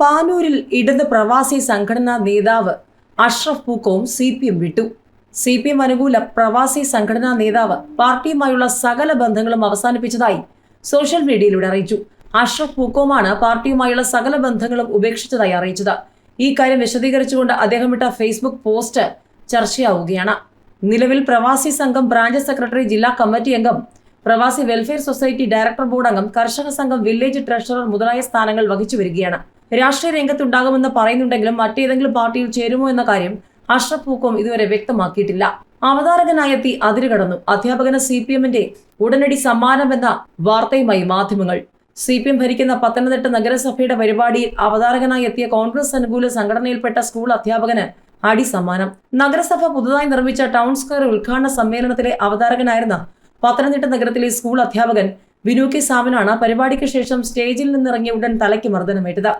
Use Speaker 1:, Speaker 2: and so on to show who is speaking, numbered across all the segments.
Speaker 1: പാനൂരിൽ ഇടത് പ്രവാസി സംഘടനാ നേതാവ് Ashraf Pookkom C P M വിട്ടു. സി പി എം അനുകൂല പ്രവാസി സംഘടനാ നേതാവ് പാർട്ടിയുമായുള്ള സകല ബന്ധങ്ങളും അവസാനിപ്പിച്ചതായി സോഷ്യൽ മീഡിയയിലൂടെ അറിയിച്ചു. അഷ്റഫ് പൂക്കോമാണ് പാർട്ടിയുമായുള്ള സകല ബന്ധങ്ങളും ഉപേക്ഷിച്ചതായി അറിയിച്ചത്. ഈ കാര്യം വിശദീകരിച്ചുകൊണ്ട് അദ്ദേഹം ഇട്ട ഫേസ്ബുക്ക് പോസ്റ്റ് ചർച്ചയാവുകയാണ്. നിലവിൽ പ്രവാസി സംഘം ബ്രാഞ്ച് സെക്രട്ടറി ജില്ലാ കമ്മിറ്റി അംഗം പ്രവാസി വെൽഫെയർ സൊസൈറ്റി ഡയറക്ടർ ബോർഡ് അംഗം കർഷക സംഘം വില്ലേജ് ട്രഷറർ മുതലായ സ്ഥാനങ്ങൾ വഹിച്ചു വരികയാണ്. രാഷ്ട്രീയ രംഗത്തുണ്ടാകുമെന്ന് പറയുന്നുണ്ടെങ്കിലും മറ്റേതെങ്കിലും പാർട്ടിയിൽ ചേരുമോ എന്ന കാര്യം അഷ്റഫ് പൂക്കോം ഇതുവരെ വ്യക്തമാക്കിയിട്ടില്ല. അവതാരകനായെത്തി അതിരുകടന്നു. അധ്യാപകന് സി പി എമ്മിന്റെ ഉടനടി സമ്മാനമെന്ന വാർത്തയുമായി മാധ്യമങ്ങൾ. സി പി എം ഭരിക്കുന്ന പത്തനംതിട്ട നഗരസഭയുടെ പരിപാടിയിൽ അവതാരകനായി എത്തിയ കോൺഗ്രസ് അനുകൂല സംഘടനയിൽപ്പെട്ട സ്കൂൾ അധ്യാപകന് അടി സമ്മാനം നഗരസഭ പുതുതായി നിർമ്മിച്ച ടൗൺ സ്ക്വയർ ഉദ്ഘാടന സമ്മേളനത്തിലെ അവതാരകനായിരുന്ന പത്തനംതിട്ട നഗരത്തിലെ സ്കൂൾ അധ്യാപകൻ ബിനു കെ സാമിനാണ് പരിപാടിക്ക് ശേഷം സ്റ്റേജിൽ നിന്നിറങ്ങിയ ഉടൻ തലയ്ക്ക് മർദ്ദനമേറ്റത്.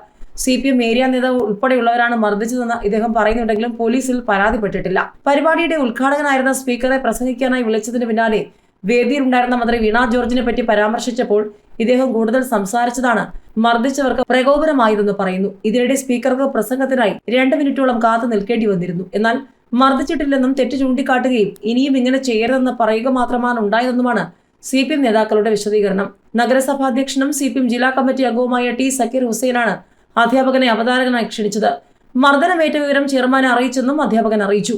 Speaker 1: സി പി എം ഏരിയ നേതാവ് ഉൾപ്പെടെയുള്ളവരാണ് മർദ്ദിച്ചതെന്ന് ഇദ്ദേഹം പറയുന്നുണ്ടെങ്കിലും പോലീസിൽ പരാതിപ്പെട്ടിട്ടില്ല. പരിപാടിയുടെ ഉദ്ഘാടകനായിരുന്ന സ്പീക്കറെ പ്രസംഗിക്കാനായി വിളിച്ചതിന് പിന്നാലെ വേദിയിലുണ്ടായിരുന്ന മന്ത്രി വീണ ജോർജിനെ പറ്റി പരാമർശിച്ചപ്പോൾ ഇദ്ദേഹം കൂടുതൽ സംസാരിച്ചതാണ്. മർദ്ദിച്ചവർക്ക് പ്രകോപനമായതെന്ന് പറയുന്നു. ഇതിനിടെ സ്പീക്കർക്ക് പ്രസംഗത്തിനായി രണ്ട് മിനിറ്റോളം കാത്തു നിൽക്കേണ്ടി വന്നിരുന്നു. എന്നാൽ മർദ്ദിച്ചിട്ടില്ലെന്നും തെറ്റ് ചൂണ്ടിക്കാട്ടുകയും ഇനിയും ഇങ്ങനെ ചെയ്യരുതെന്ന് പറയുക മാത്രമാണ് ഉണ്ടായതെന്നുമാണ് സി പി എം നേതാക്കളുടെ വിശദീകരണം. നഗരസഭാ അധ്യക്ഷനും സി പി എം ജില്ലാ കമ്മിറ്റി അംഗവുമായ ടി. സക്കീർ ഹുസൈനാണ് അധ്യാപകനെ അവതാരകനായി ക്ഷണിച്ചത്. മർദ്ദനമേറ്റ വിവരം ചെയർമാനെ അറിയിച്ചെന്നും അധ്യാപകൻ അറിയിച്ചു.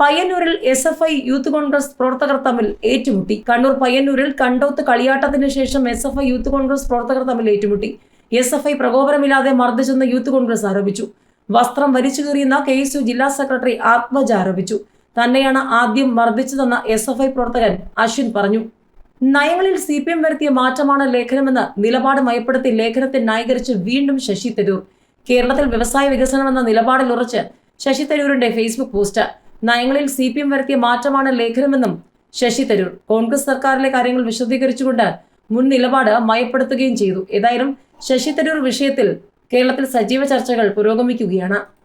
Speaker 1: പയ്യന്നൂരിൽ S F I youth Congress പ്രവർത്തകർ തമ്മിൽ ഏറ്റുമുട്ടി. കണ്ണൂർ പയ്യന്നൂരിൽ കണ്ടോത്ത് കളിയാട്ടത്തിന് ശേഷം S F I youth Congress പ്രവർത്തകർ തമ്മിൽ ഏറ്റുമുട്ടി. എസ് എഫ് ഐ പ്രകോപനമില്ലാതെ മർദ്ദിച്ചെന്ന് യൂത്ത് കോൺഗ്രസ് ആരോപിച്ചു. വസ്ത്രം വലിച്ചു കീറിയെന്ന കെ എസ് യു ജില്ലാ സെക്രട്ടറി ആത്മജ ആരോപിച്ചു. തന്നെയാണ് ആദ്യം മർദ്ദിച്ചതെന്ന് എസ് എഫ് ഐ പ്രവർത്തകൻ അശ്വിൻ പറഞ്ഞു. നയങ്ങളിൽ സി പി എം വരുത്തിയ മാറ്റമാണ് ലേഖനമെന്ന് നിലപാട് മയപ്പെടുത്തി ലേഖനത്തെ ന്യായീകരിച്ച് വീണ്ടും ശശി തരൂർ. കേരളത്തിൽ വ്യവസായ വികസനമെന്ന നിലപാടിൽ ഉറച്ച് ശശി തരൂരിന്റെ ഫേസ്ബുക്ക് പോസ്റ്റ്. നയങ്ങളിൽ സി പി എം വരുത്തിയ മാറ്റമാണ് ലേഖനമെന്നും ശശി തരൂർ. കോൺഗ്രസ് സർക്കാരിലെ കാര്യങ്ങൾ വിശദീകരിച്ചുകൊണ്ട് മുൻ നിലപാട് മയപ്പെടുത്തുകയും ചെയ്തു. ഏതായാലും ശശി തരൂർ വിഷയത്തിൽ കേരളത്തിൽ സജീവ ചർച്ചകൾ പുരോഗമിക്കുകയാണ്.